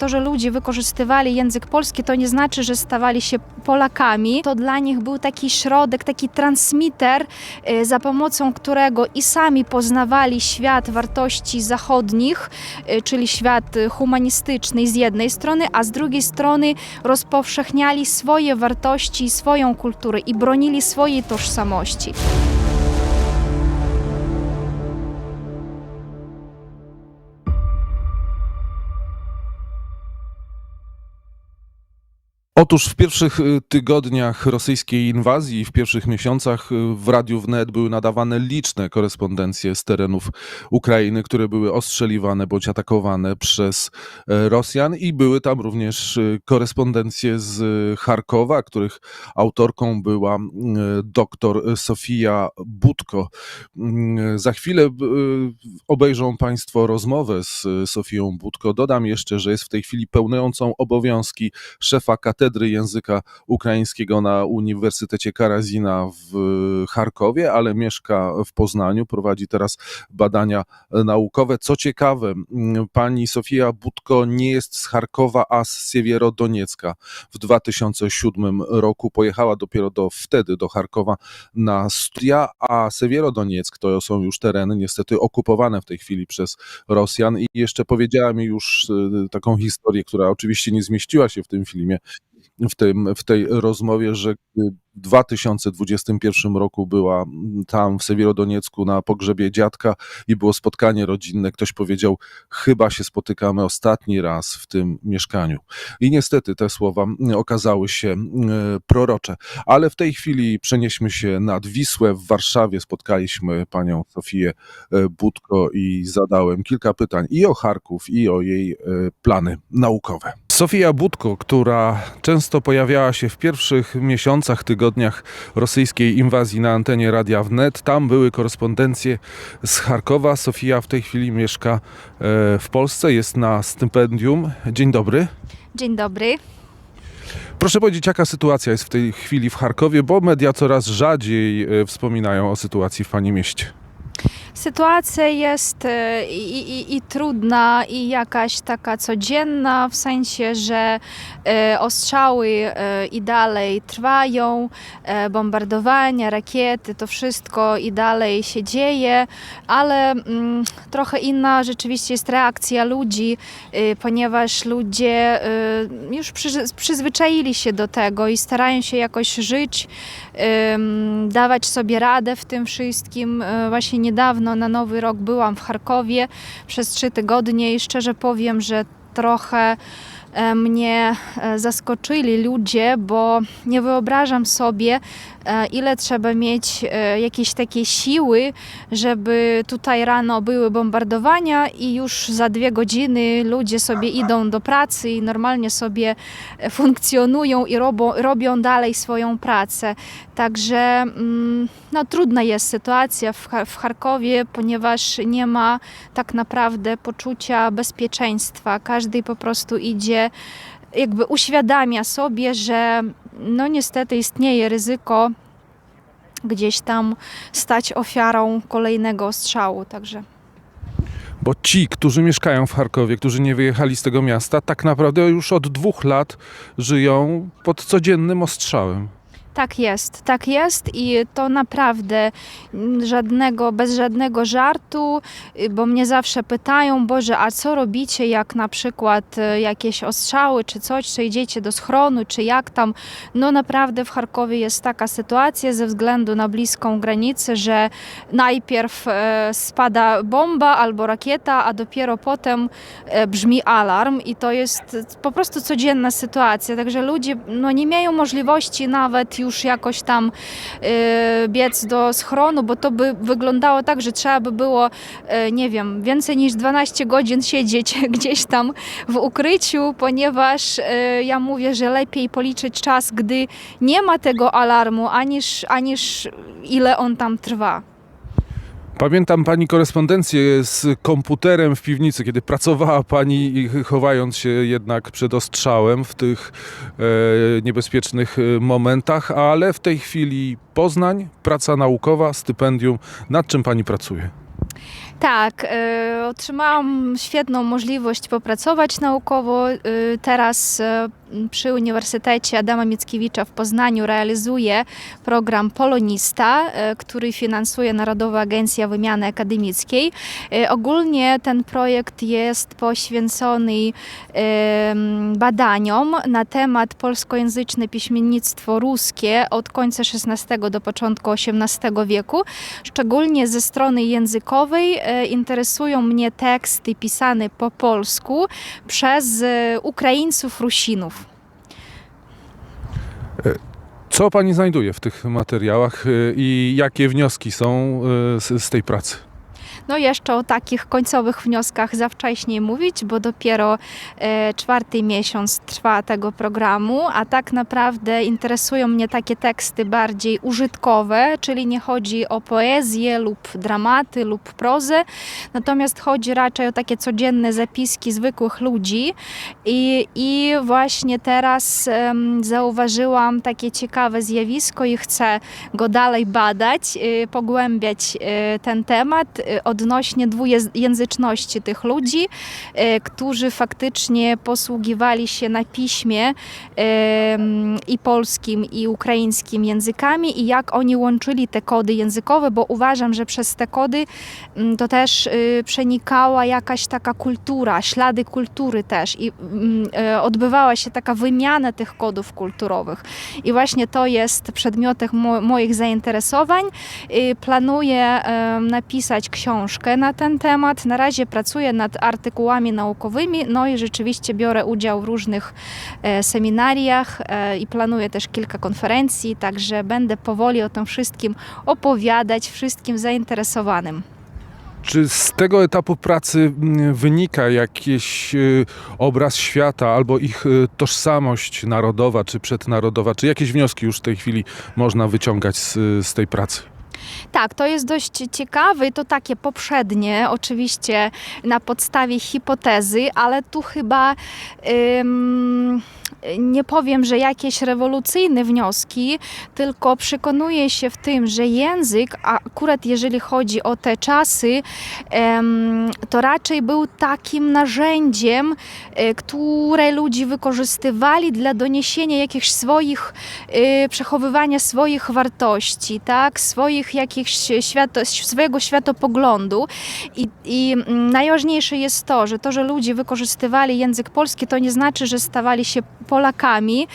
To, że ludzie wykorzystywali język polski, to nie znaczy, że stawali się Polakami. To dla nich był taki środek, taki transmitter, y, za pomocą którego i sami poznawali świat wartości zachodnich, y, czyli świat humanistyczny z jednej strony, a z drugiej strony rozpowszechniali swoje wartości swoją kulturę i bronili swojej tożsamości. Otóż w pierwszych y, tygodniach rosyjskiej inwazji, w pierwszych miesiącach y, w Radiu Wnet były nadawane liczne korespondencje z terenów Ukrainy, które były ostrzeliwane bądź atakowane przez e, Rosjan i były tam również y, korespondencje z Charkowa, których autorką była y, doktor Sofia Budko. Mm, Za chwilę obejrzą Państwo rozmowę z Sofią Budko. Dodam jeszcze, że jest w tej chwili pełniącą obowiązki szefa katedry języka ukraińskiego na Uniwersytecie Karazina w Charkowie, ale mieszka w Poznaniu, prowadzi teraz badania naukowe. Co ciekawe, mm, pani Sofia Budko nie jest z Charkowa, a z Siewierodoniecka. W 2007 roku pojechała dopiero do wtedy do Charkowa na studia, a Siewierodonieck to są już tereny niestety okupowane w tej chwili przez Rosjan i jeszcze powiedziała mi już y, taką historię, która oczywiście nie zmieściła się w tym filmie, w, tym, w tej rozmowie, że w 2021 roku była tam w Sewierodoniecku na pogrzebie dziadka i było spotkanie rodzinne. Ktoś powiedział, chyba się spotykamy ostatni raz w tym mieszkaniu. I niestety te słowa okazały się mm, prorocze. Ale w tej chwili przenieśmy się nad Wisłę. W Warszawie spotkaliśmy panią Sofię e, Budko i zadałem kilka pytań i o Charków, i o jej e, plany naukowe. Sofia Budko, która często pojawiała się w pierwszych miesiącach, tygodniach rosyjskiej inwazji na antenie Radia Wnet. Tam były korespondencje z Charkowa. Sofia w tej chwili mieszka e, w Polsce, jest na stypendium. Dzień dobry. Dzień dobry. Proszę powiedzieć, jaka sytuacja jest w tej chwili w Charkowie, bo media coraz rzadziej e, wspominają o sytuacji w Pani mieście. Sytuacja jest e, i, i, i trudna, i jakaś taka codzienna, w sensie, że e, ostrzały e, i dalej trwają, bombardowania, rakiety, to wszystko i dalej się dzieje, ale mm, trochę inna rzeczywiście jest reakcja ludzi, ponieważ ludzie już przyz- przyzwyczaili się do tego i starają się jakoś żyć, dawać sobie radę w tym wszystkim. Właśnie niedawno na Nowy Rok byłam w Charkowie przez trzy tygodnie i szczerze powiem, że trochę e, mnie e, zaskoczyli ludzie, bo nie wyobrażam sobie, ile trzeba mieć e, jakiejś takiej siły, żeby tutaj rano były bombardowania i już za dwie godziny ludzie sobie idą do pracy i normalnie sobie e, funkcjonują i robią, robią dalej swoją pracę. Także mm, no, trudna jest sytuacja w, w Charkowie, ponieważ nie ma tak naprawdę poczucia bezpieczeństwa. Każdy po prostu idzie, jakby uświadamia sobie, że no niestety istnieje ryzyko gdzieś tam stać ofiarą kolejnego ostrzału. Także. Bo ci, którzy mieszkają w Charkowie, którzy nie wyjechali z tego miasta, tak naprawdę już od dwóch lat żyją pod codziennym ostrzałem. Tak jest, tak jest i to naprawdę żadnego, bez żadnego żartu, y, bo mnie zawsze pytają, Boże, a co robicie, jak na przykład y, jakieś ostrzały czy coś, czy idziecie do schronu, czy jak tam. No naprawdę w Charkowie jest taka sytuacja ze względu na bliską granicę, że najpierw e, spada bomba albo rakieta, a dopiero potem e, brzmi alarm i to jest po prostu codzienna sytuacja, także ludzie no, nie mają możliwości nawet już jakoś tam e, biec do schronu, bo to by wyglądało tak, że trzeba by było, e, nie wiem, więcej niż 12 godzin siedzieć gdzieś tam w ukryciu, ponieważ e, ja mówię, że lepiej policzyć czas, gdy nie ma tego alarmu, aniż, aniż ile on tam trwa. Pamiętam pani korespondencję z komputerem w piwnicy, kiedy pracowała pani chowając się jednak przed ostrzałem w tych e, niebezpiecznych e, momentach, ale w tej chwili Poznań, praca naukowa, stypendium. Nad czym pani pracuje? Tak, e, otrzymałam świetną możliwość popracować naukowo. E, Teraz e, przy Uniwersytecie Adama Mickiewicza w Poznaniu realizuję program Polonista, który finansuje Narodowa Agencja Wymiany Akademickiej. Ogólnie ten projekt jest poświęcony badaniom na temat polskojęzyczne piśmiennictwo ruskie od końca XVI do początku XVIII wieku. Szczególnie ze strony językowej interesują mnie teksty pisane po polsku przez e, Ukraińców Rusinów. Co pani znajduje w tych materiałach i jakie wnioski są z tej pracy? No jeszcze o takich końcowych wnioskach za wcześnie mówić, bo dopiero e, czwarty miesiąc trwa tego programu, a tak naprawdę interesują mnie takie teksty bardziej użytkowe, czyli nie chodzi o poezję lub dramaty lub prozę, natomiast chodzi raczej o takie codzienne zapiski zwykłych ludzi. I, i właśnie teraz zauważyłam takie ciekawe zjawisko i chcę go dalej badać, y, pogłębiać y, ten temat y, odnośnie dwujęzyczności tych ludzi, y, którzy faktycznie posługiwali się na piśmie i polskim, i ukraińskim językami i jak oni łączyli te kody językowe, bo uważam, że przez te kody mm, to też y, przenikała jakaś taka kultura, ślady kultury też i mm, e, odbywała się taka wymiana tych kodów kulturowych. I właśnie to jest przedmiotem mo- moich zainteresowań. Y, Planuję napisać książkę na ten temat. Na razie pracuję nad artykułami naukowymi, no i rzeczywiście biorę udział w różnych e, seminariach e, i planuję też kilka konferencji, także będę powoli o tym wszystkim opowiadać wszystkim zainteresowanym. Czy z tego etapu pracy mm, wynika jakiś y, obraz świata albo ich tożsamość narodowa czy przednarodowa? Czy jakieś wnioski już w tej chwili można wyciągać z, z tej pracy? Tak, to jest dość ciekawe i to takie poprzednie, oczywiście na podstawie hipotezy, ale tu chyba nie powiem, że jakieś rewolucyjne wnioski, tylko przekonuję się w tym, że język, a akurat jeżeli chodzi o te czasy, to raczej był takim narzędziem, e, które ludzie wykorzystywali dla doniesienia jakichś swoich, e, przechowywania swoich wartości, tak, swoich jakichś świato, swojego światopoglądu. I, i mm, najważniejsze jest to, że to, że ludzie wykorzystywali język polski, to nie znaczy, że stawali się Polakami,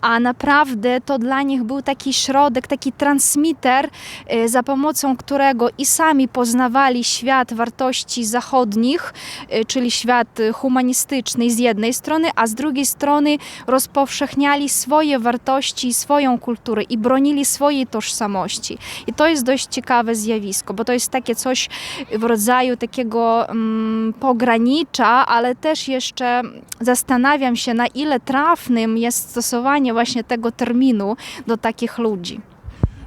a naprawdę to dla nich był taki środek, taki transmitter, e, za pomocą którego i sami poznawali świat wartości zachodnich, e, czyli świat humanistyczny z jednej strony, a z drugiej strony rozpowszechniali swoje wartości, swoją kulturę i bronili swojej tożsamości. I to jest dość ciekawe zjawisko, bo to jest takie coś w rodzaju takiego mm, pogranicza, ale też jeszcze zastanawiam się, na ile trafnym jest stosowanie właśnie tego terminu do takich ludzi.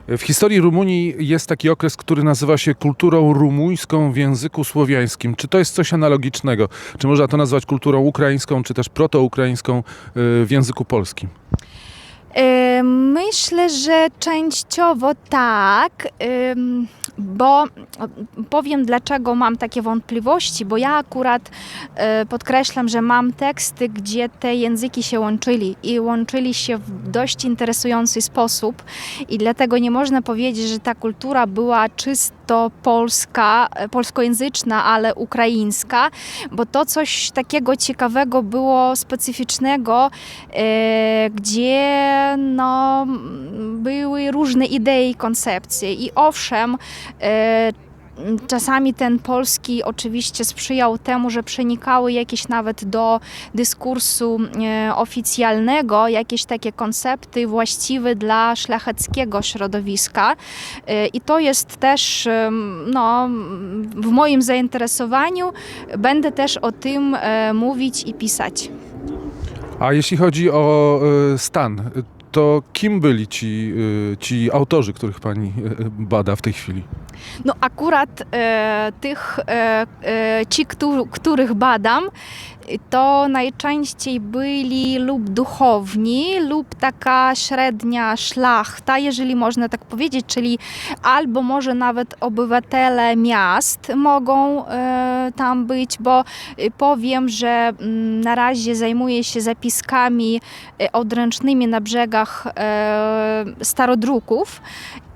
W historii Rumunii jest taki okres, który nazywa się kulturą rumuńską w języku słowiańskim. Czy to jest coś analogicznego? Czy można to nazwać kulturą ukraińską, czy też protoukraińską y, w języku polskim? Myślę, że częściowo tak, bo o, powiem dlaczego mam takie wątpliwości, bo ja akurat e, podkreślam, że mam teksty, gdzie te języki się łączyli i łączyli się w dość interesujący sposób i dlatego nie można powiedzieć, że ta kultura była czysto polska, e, polskojęzyczna, ale ukraińska, bo to coś takiego ciekawego było, specyficznego, gdzie no, były różne idee koncepcje. I owszem, e, Czasami ten polski oczywiście sprzyjał temu, że przenikały jakieś nawet do dyskursu e, oficjalnego, jakieś takie koncepty właściwe dla szlacheckiego środowiska. E, I to jest też no, w moim zainteresowaniu. Będę też o tym mówić i pisać. A jeśli chodzi o y, stan, to kim byli ci, y, ci autorzy, których pani y, bada w tej chwili? No akurat e, tych, e, ci, któ- których badam, to najczęściej byli lub duchowni, lub taka średnia szlachta, jeżeli można tak powiedzieć, czyli albo może nawet obywatele miast mogą e, tam być, bo powiem, że mm, na razie zajmuję się zapiskami odręcznymi na brzegach e, starodruków.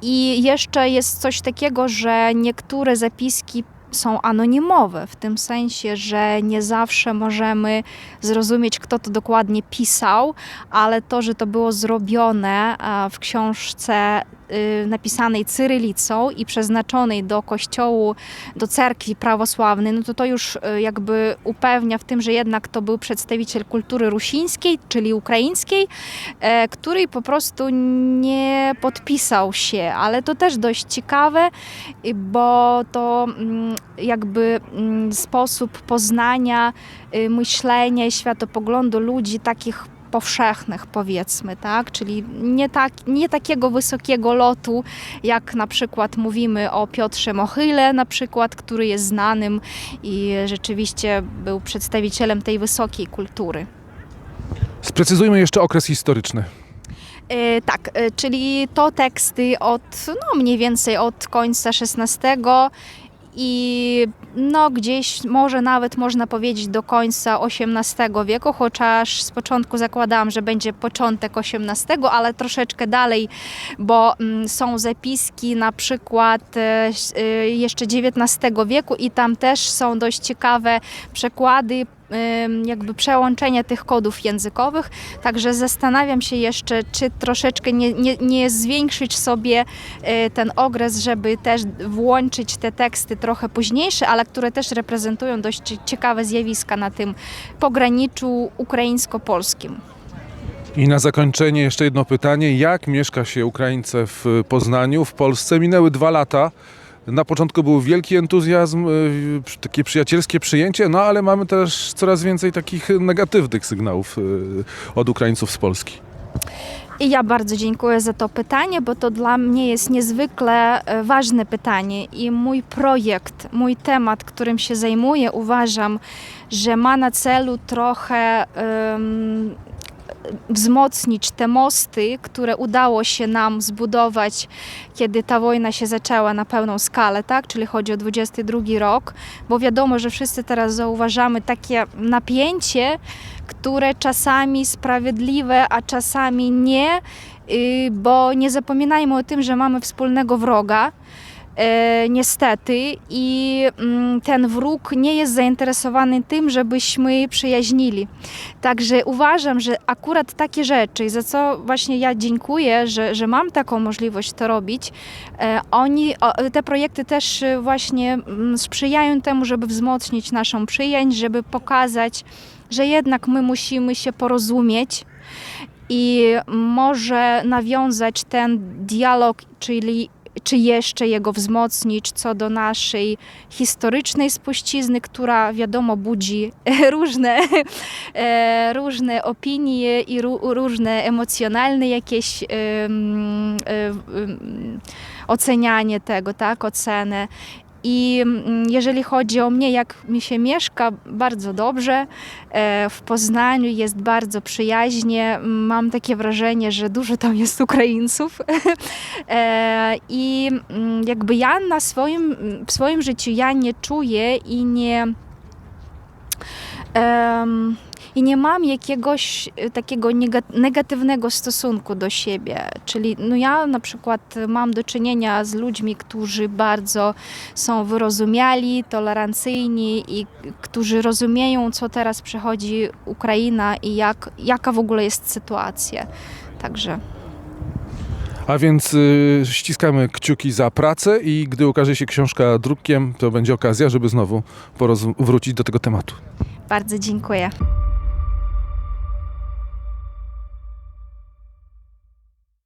I jeszcze jest coś takiego, że niektóre zapiski są anonimowe, w tym sensie, że nie zawsze możemy zrozumieć, kto to dokładnie pisał, ale to, że to było zrobione e, w książce napisanej cyrylicą i przeznaczonej do kościołu, do cerkwi prawosławnej, no to to już y, jakby upewnia w tym, że jednak to był przedstawiciel kultury rusińskiej, czyli ukraińskiej, e, który po prostu nie podpisał się, ale to też dość ciekawe, y, bo to mm, jakby mm, sposób poznania y, myślenia i światopoglądu ludzi takich powszechnych powiedzmy, tak? Czyli nie, tak, nie takiego wysokiego lotu, jak na przykład mówimy o Piotrze Mochyle na przykład, który jest znanym i rzeczywiście był przedstawicielem tej wysokiej kultury. Sprecyzujmy jeszcze okres historyczny. E, tak, e, czyli to teksty od no mniej więcej od końca XVI i no gdzieś może nawet można powiedzieć do końca XVIII wieku, chociaż z początku zakładałam, że będzie początek XVIII, ale troszeczkę dalej, bo mm, są zapiski na przykład e, e, jeszcze XIX wieku i tam też są dość ciekawe przekłady jakby przełączenia tych kodów językowych, także zastanawiam się jeszcze, czy troszeczkę nie, nie, nie zwiększyć sobie e, ten okres, żeby też włączyć te teksty trochę późniejsze, ale które też reprezentują dość cie- ciekawe zjawiska na tym pograniczu ukraińsko-polskim. I na zakończenie jeszcze jedno pytanie. Jak mieszka się Ukraińce w Poznaniu, w Polsce? Minęły dwa lata. Na początku był wielki entuzjazm, y, takie przyjacielskie przyjęcie, no ale mamy też coraz więcej takich negatywnych sygnałów y, od Ukraińców z Polski. I ja bardzo dziękuję za to pytanie, bo to dla mnie jest niezwykle e, ważne pytanie i mój projekt, mój temat, którym się zajmuję, uważam, że ma na celu trochę wzmocnić te mosty, które udało się nam zbudować, kiedy ta wojna się zaczęła na pełną skalę, tak? Czyli chodzi o 22 rok, bo wiadomo, że wszyscy teraz zauważamy takie napięcie, które czasami sprawiedliwe, a czasami nie, y, bo nie zapominajmy o tym, że mamy wspólnego wroga. E, niestety, i mm, ten wróg nie jest zainteresowany tym, żebyśmy przyjaźnili. Także uważam, że akurat takie rzeczy, za co właśnie ja dziękuję, że, że mam taką możliwość to robić, e, oni, te projekty też e, właśnie mm, sprzyjają temu, żeby wzmocnić naszą przyjaźń, żeby pokazać, że jednak my musimy się porozumieć i może nawiązać ten dialog, czyli czy jeszcze jego wzmocnić co do naszej historycznej spuścizny, która wiadomo budzi różne, e, różne opinie i ró- różne emocjonalne jakieś e, ocenianie tego, tak, ocenę. I mm, jeżeli chodzi o mnie, jak mi się mieszka, bardzo dobrze. E, W Poznaniu jest bardzo przyjaźnie. Mam takie wrażenie, że dużo tam jest Ukraińców. E, I mm, jakby ja na swoim, w swoim życiu ja nie czuję i nie. em, i nie mam jakiegoś e, takiego nega- negatywnego stosunku do siebie. Czyli no ja na przykład mam do czynienia z ludźmi, którzy bardzo są wyrozumiali, tolerancyjni i którzy rozumieją, co teraz przechodzi Ukraina i jak, jaka w ogóle jest sytuacja. Także A więc y, ściskamy kciuki za pracę i gdy ukaże się książka drukiem, to będzie okazja, żeby znowu wrócić do tego tematu. bardzo dziękuję.